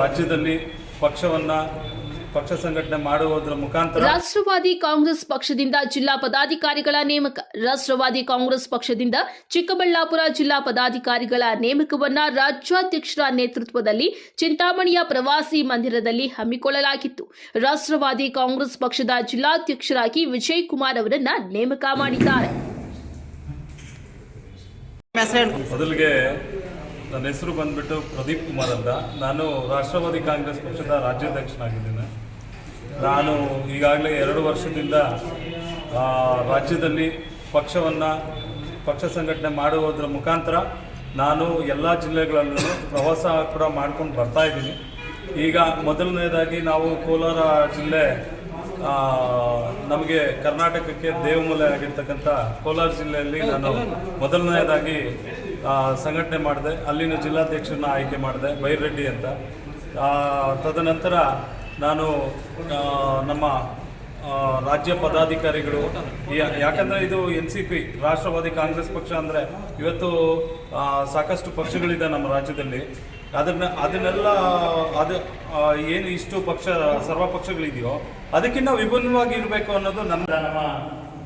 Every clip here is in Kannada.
ರಾಜ್ಯದಲ್ಲಿ ಪಕ್ಷವನ್ನ ಪಕ್ಷ ಸಂಘಟನೆ ಮಾಡುವುದರ ಮುಖಾಂತರ ರಾಷ್ಟ್ರವಾದಿ ಕಾಂಗ್ರೆಸ್ ಪಕ್ಷದಿಂದ ಜಿಲ್ಲಾ ಪದಾಧಿಕಾರಿಗಳ ನೇಮಕ ರಾಷ್ಟ್ರವಾದಿ ಕಾಂಗ್ರೆಸ್ ಪಕ್ಷದಿಂದ ಚಿಕ್ಕಬಳ್ಳಾಪುರ ಜಿಲ್ಲಾ ಪದಾಧಿಕಾರಿಗಳ ನೇಮಕವನ್ನ ರಾಜ್ಯಾಧ್ಯಕ್ಷರ ನೇತೃತ್ವದಲ್ಲಿ ಚಿಂತಾಮಣಿಯ ಪ್ರವಾಸಿ ಮಂದಿರದಲ್ಲಿ ಹಮ್ಮಿಕೊಳ್ಳಲಾಗಿತ್ತು. ರಾಷ್ಟ್ರವಾದಿ ಕಾಂಗ್ರೆಸ್ ಪಕ್ಷದ ಜಿಲ್ಲಾಧ್ಯಕ್ಷರಾಗಿ ವಿಜಯ್ ಕುಮಾರ್ ಅವರನ್ನ ನೇಮಕ ಮಾಡಿದ್ದಾರೆ. ಮೊದಲಿಗೆ ನನ್ನ ಹೆಸರು ಬಂದ್ಬಿಟ್ಟು ಪ್ರದೀಪ್ ಕುಮಾರ್ ಅಂತ. ನಾನು ರಾಷ್ಟ್ರವಾದಿ ಕಾಂಗ್ರೆಸ್ ಪಕ್ಷದ ರಾಜ್ಯಾಧ್ಯಕ್ಷನಾಗಿದ್ದೇನೆ. ನಾನು ಈಗಾಗಲೇ ಎರಡು ವರ್ಷದಿಂದ ರಾಜ್ಯದಲ್ಲಿ ಪಕ್ಷವನ್ನು ಪಕ್ಷ ಸಂಘಟನೆ ಮಾಡುವುದರ ಮುಖಾಂತರ ನಾನು ಎಲ್ಲ ಜಿಲ್ಲೆಗಳಲ್ಲೂ ಪ್ರವಾಸ ಕೂಡ ಮಾಡ್ಕೊಂಡು ಬರ್ತಾ ಇದ್ದೀನಿ. ಈಗ ಮೊದಲನೇದಾಗಿ ನಾವು ಕೋಲಾರ ಜಿಲ್ಲೆ ನಮಗೆ ಕರ್ನಾಟಕಕ್ಕೆ ದೇವಮೂಲೆ ಆಗಿರ್ತಕ್ಕಂಥ ಕೋಲಾರ ಜಿಲ್ಲೆಯಲ್ಲಿ ನಾನು ಮೊದಲನೇದಾಗಿ ಆ, ಸಂಘಟನೆ ಮಾಡಿದೆ, ಅಲ್ಲಿನ ಜಿಲ್ಲಾಧ್ಯಕ್ಷರನ್ನ ಆಯ್ಕೆ ಮಾಡಿದೆ, ಬೈರೆಡ್ಡಿ ಅಂತ. ತದನಂತರ ನಾನು ನಮ್ಮ ರಾಜ್ಯ ಪದಾಧಿಕಾರಿಗಳು ಯಾಕಂದರೆ ಯಾಕಂದ್ರೆ ಇದು ಎನ್ ಸಿ ಪಿ, ರಾಷ್ಟ್ರವಾದಿ ಕಾಂಗ್ರೆಸ್ ಪಕ್ಷ ಅಂದರೆ ಇವತ್ತು ಸಾಕಷ್ಟು ಪಕ್ಷಗಳಿದೆ ನಮ್ಮ ರಾಜ್ಯದಲ್ಲಿ. ಅದನ್ನ, ಅದನ್ನೆಲ್ಲ, ಅದು ಏನು ಇಷ್ಟು ಪಕ್ಷ ಸರ್ವ ಪಕ್ಷಗಳಿದೆಯೋ ಅದಕ್ಕಿಂತ ವಿಭಿನ್ನವಾಗಿ ಇರಬೇಕು ಅನ್ನೋದು ನನ್ನ ನಮ್ಮ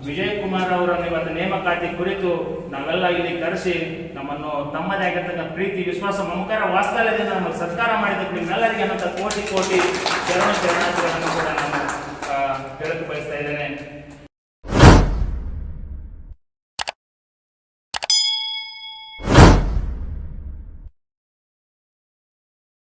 ವಿಜಯ್ ಕುಮಾರ್ ಅವರ ಇವತ್ತು ನೇಮಕಾತಿ ಕುರಿತು ನಾವೆಲ್ಲ ಇಲ್ಲಿ ಕರೆಸಿ ನಮ್ಮನ್ನು ತಮ್ಮದೇ ಆಗಿರ್ತಕ್ಕಂಥ ಪ್ರೀತಿ, ವಿಶ್ವಾಸ, ಮಮಕಾರ ವಾಸ್ತವ್ಯದಿಂದ ನಮ್ಮ ಸತ್ಕಾರ ಮಾಡಿದ್ದಕ್ಕೆ ನಿಮ್ಮೆಲ್ಲರಿಗೆ ಅನ್ನೋ ಕೋಟಿ ಕೋಟಿ ಚರಣ ಚರಣಾಚರಣೆಯನ್ನು ಕೂಡ ನಾನು ಬಯಸ್ತಾ ಇದ್ದೇನೆ.